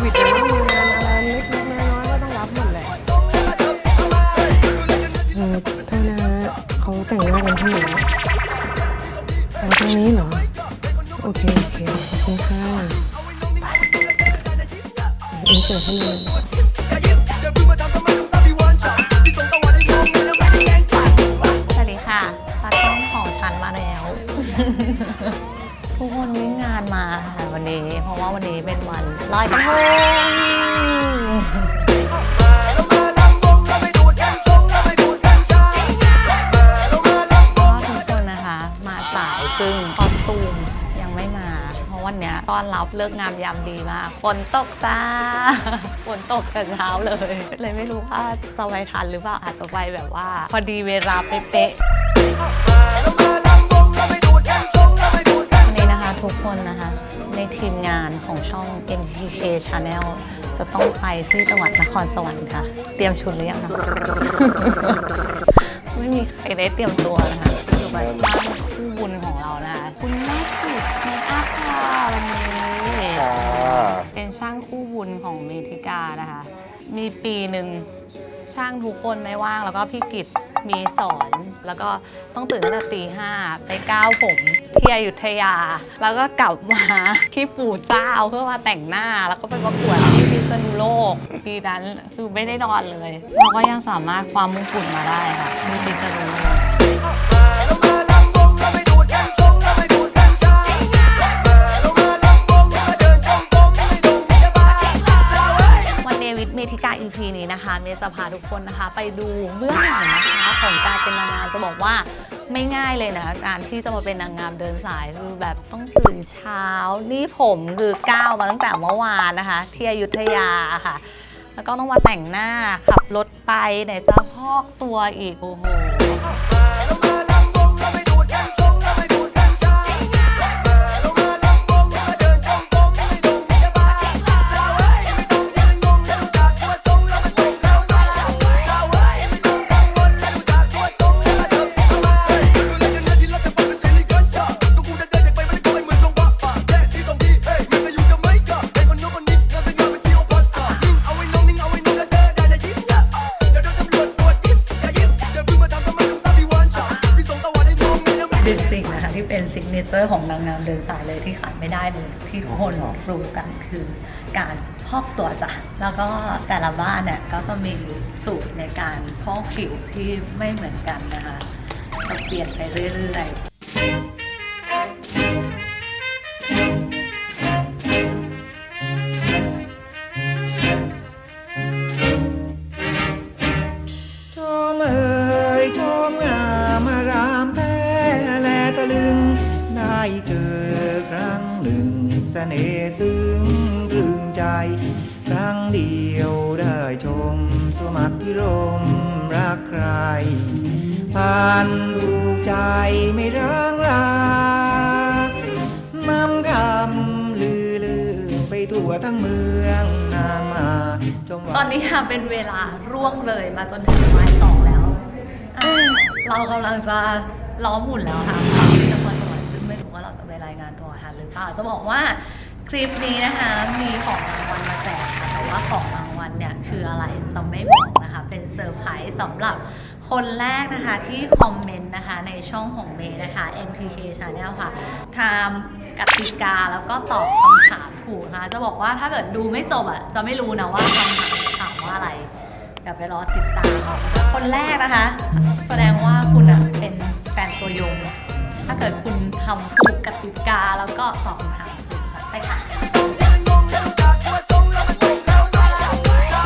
วิดหรือว่ามีงานอะไรเล็กๆน้อยๆก็ต้องรับหมดแหละเออโทษนะเขาแต่งหน้ากันที่ไหนอ๋อตรงนี้เหรอ โอเค โอเค ขอบคุณค่ะอินเสิร์ตให้เลยสวัสดีค่ะตากล้องของฉันมาแล้ว ทุกคนวิ่งงานมาค่ะวันนี้ เพราะว่าวันนี้เป็นวันลอยกระทงทุกคนนะคะมาสายซึ่งคอสตูมยังไม่มา เพราะวันเนี้ยตอนรับเลิกงามยามดีมากฝนตกจ้าฝนตกแต่เช้าเลย เลยไม่รู้ว่าจะไปทันหรือเปล่าอาจจะไปแบบว่า พอดีเวลาเป๊ะๆวันนี้นะคะ ทุกคนนะคะ ในทีมงานของช่อง MTK Channel จะต้องไปที่จังหวัดนครสวรรค์ค่ะ เตรียมชุดหรือยังคะ ไม่มีใครได้เตรียมตัวนะคะคือแบบช่างคู่บุญของเรานะคะคุณแม่ขิดเมคอัพค่ะวันนี้เป็นช่างคู่บุญของเมธิกานะคะ มีปีหนึ่งช่างทุกคนไม่ว่างแล้วก็พี่กิตมีสอน แล้วก็ต้องตื่นตั้งแต่ตีห้าไปก้าวผมที่อยุธยา แล้วก็กลับมาที่ปู่เจ้าเพื่อมาแต่งหน้าแล้วก็ไปประกวดที่พิษณุโลกปีนั้นคือไม่ได้นอนเลยเราก็ยังสามารถความมุ่งกุฎมาได้ค่ะที่พิษณุโลก มธิกา EP นี้นะคะ เมย์จะพาทุกคนนะคะ ไปดูเบื้องหลังนะคะของการเป็นนางงามจะบอกว่าไม่ง่ายเลยนะการที่จะมาเป็นนางงามเดินสายคือแบบต้องตื่นเช้า นี่ผมคือก้าวมาตั้งแต่เมื่อวานนะคะ ที่อยุธยาค่ะ แล้วก็ต้องมาแต่งหน้าขับรถไปไหนจะพอกตัวอีกโอ้โห การเดินสายเลยที่ขาดไม่ได้เลยที่ทุกคนรู้กันคือการพอกตัวจ้ะแล้วก็แต่ละบ้านเนี่ยก็จะมีสูตรในการพอกผิวที่ไม่เหมือนกันนะคะจะเปลี่ยนไปเรื่อยๆ ได้เจอครั้งหนึ่งสเสน่ห์ซึ้งตรึงใจ ครั้งเดียวได้ชม สมัครพิรมรักใครผ่านถูกใจไม่ร้างรานำคำลือลือไปทั่วทั้งเมืองนานมาจงหวังตอนนี้ค่ะเป็นเวลาร่วงเลยมาจนถึงบ่ายสองแล้วอะเรากำลังจะล้อมหมุนแล้วค่ะายงานตัวทันหรือเปล่าจะบอกว่าคลิปนี้นะคะมีของรางวัลมาแจกค่ะแต่ว่าของรางวัลเนี่ยคืออะไรจะไม่บอกนะคะเป็นเซอร์ไพรส์สำหรับคนแรกนะคะที่คอมเมนต์นะคะในช่องของเมย์นะคะ MPK Channel ค่ะทำกติกาแล้วก็ตอบคำถามถูกนะคะจะบอกว่าถ้าเกิดดูไม่จบอะจะไม่รู้นะว่าคำถามถามว่าอะไรเดี๋ยวไปรอติดตามเอานะคะคนแรกนะคะ แสดงว่าคุณอะเป็นแฟนตัวยง ถ้าเกิดคุณทำถูกกติกาแล้วก็ตอบคำถามถูกค่ะไปค่ะ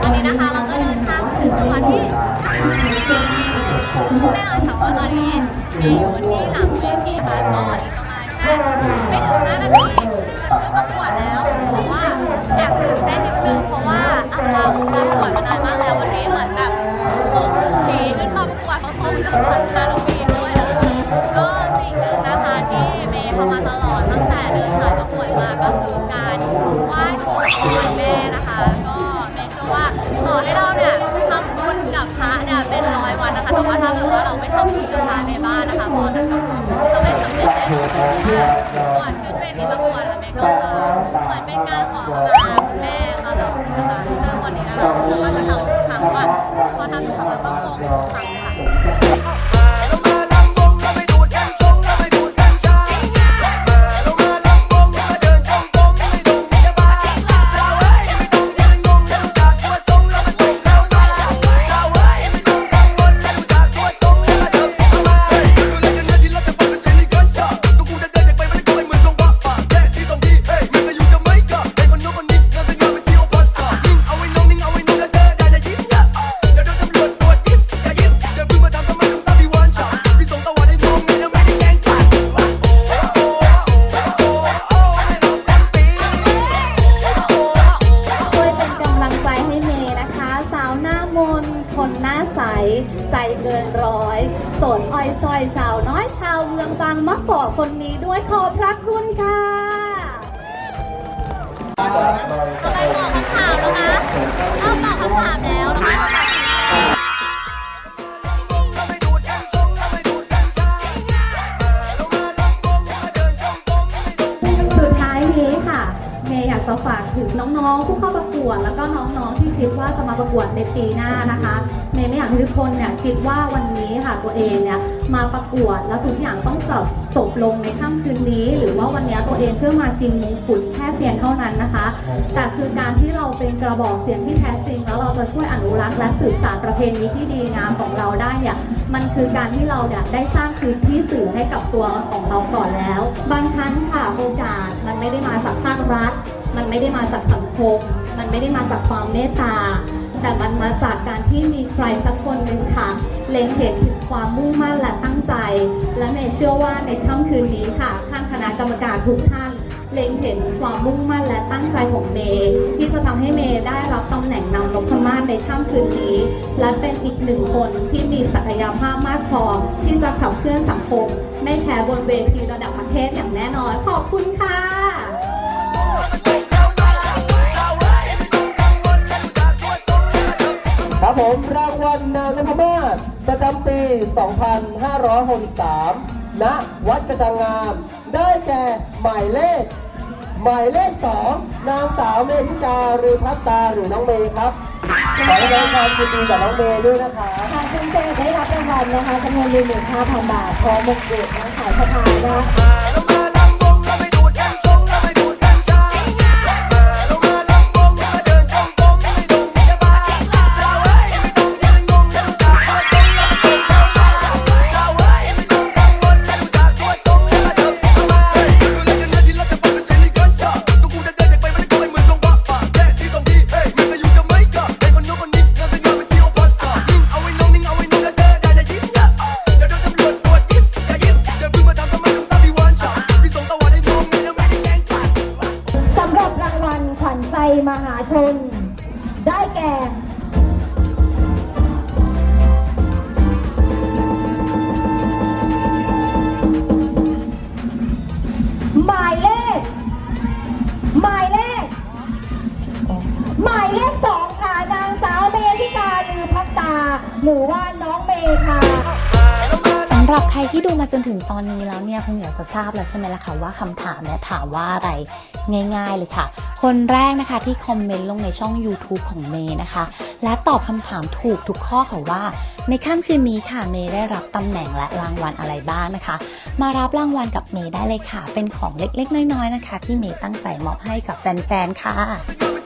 ตอนนี้นะคะเราก็เดินทางถึงจังหวัดที่แน่นอนค่ะว่าตอนนี้มีอยู่ที่หลังเวทีค่ะก็อีกประมาณแค่ไม่ถึง5นาทีจะขึ้นประกวดแล้วเพราะว่าแอบตื่นเต้น อให้เราเนี่ยทำบุญกับพระเนี่ยเป็นร้อยวันนะคะแต่ว่าถ้าเกิดว่าเราไม่ทำบุญกับพระในบ้านนะคะตอนนั้นก็คือจะไม่สำเร็จแน่นอนเพราะว่าก่อนขึ้นเวทีประกวดแล้วเมก็จะเหมือนเป็นการขอขมาคุณแม่ค่ะเรานะคะซึ่งวันนี้นะคะเราก็จะทำทุกครั้งว่าพอทำทุกครั้งเราต้องมองขังค่ะ อยโสนอ้อยซอยสาวน้อยชาวเมืองบางมะกอกคนนี้ด้วยขอบพระคุณค่ะต่อไปตอบคำถามแล้วนะเอาตอบคำถามแล้วแล้วไม่ตอบคะ จะฝากถึงน้องๆ ผู้เข้าประกวด แล้วก็น้องๆที่คิดว่าจะมาประกวดในปีหน้านะคะเมย์ไม่อยากให้ทุกคนเนี่ยคิดว่าวันนี้ค่ะตัวเองเนี่ยมาประกวดแล้วทุกอย่างต้องจบจบลงในค่ำคืนนี้ หรือว่าวันนี้ตัวเองเพื่อมาชิงมงกุฎแค่เพียงเท่านั้นนะคะ แต่คือการที่เราเป็นกระบอกเสียงที่แท้จริง แล้วเราจะช่วยอนุรักษ์และสืบสานประเพณีที่ดีงามของเราได้เนี่ยมันคือการที่เราเนี่ยได้สร้างพื้นที่สื่อให้กับตัวของเราก่อนแล้ว บางครั้งค่ะโอกาสมันไม่ได้มาจากภาครัฐ มันไม่ได้มาจากสังคม มันไม่ได้มาจากความเมตตา แต่มันมาจากการที่มีใครสักคนหนึ่งค่ะ เล็งเห็นถึงความมุ่งมั่นและตั้งใจ และเมย์เชื่อว่าในค่ำคืนนี้ค่ะท่านคณะกรรมการทุกท่าน เล็งเห็นความมุ่งมั่นและตั้งใจของเมย์ที่จะทำให้เมย์ได้รับตำแหน่งนำนพมาศในค่ำคืนนี้ และเป็นอีกหนึ่งคนที่มีศักยภาพมากพอที่จะขับเคลื่อนสังคม ไม่แพ้บนเวทีระดับประเทศอย่างแน่นอนขอบคุณค่ะำปี 2563 ณ วัดกระจังงาม ได้แก่หมายเลข หมายเลข 2 นางสาวเมธิกาหรือพัตตาหรือน้องเมย์ครับ ขอแสดงความยินดีกับน้องเมย์ด้วยนะคะทางคุณเจได้รับรางวัลนะคะจำนวนหนึ่งห้าพันบาทพร้อมมงกุฎนางสาวสภานะคะ มหาชน ได้แก่หมายเลข หมายเลข หมายเลขสองค่ะ นางสาวเมธิกาลือพัตตา หรือว่าน้องเมย์ค่ะ สำหรับใครที่ดูมาจนถึงตอนนี้แล้วเนี่ยคงอยากจะทราบแล้วใช่ไหมล่ะคะว่าคำถามเนี่ยถามว่าอะไรง่าย ๆ เลยค่ะ คนแรกนะคะที่คอมเมนต์ลงในช่อง YouTube ของเมย์นะคะ และตอบคำถามถูกทุกข้อค่ะว่า ในค่ำคืนนี้ค่ะเมย์ได้รับตำแหน่งและรางวัลอะไรบ้างนะคะ มารับรางวัลกับเมย์ได้เลยค่ะ เป็นของเล็กๆ น้อยๆนะคะ ที่เมย์ตั้งใจมอบให้กับแฟนๆค่ะจะ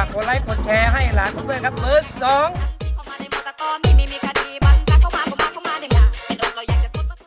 ากกดไลค์กดแชร์ให้หลานเพื่อนครับเบอร์สอง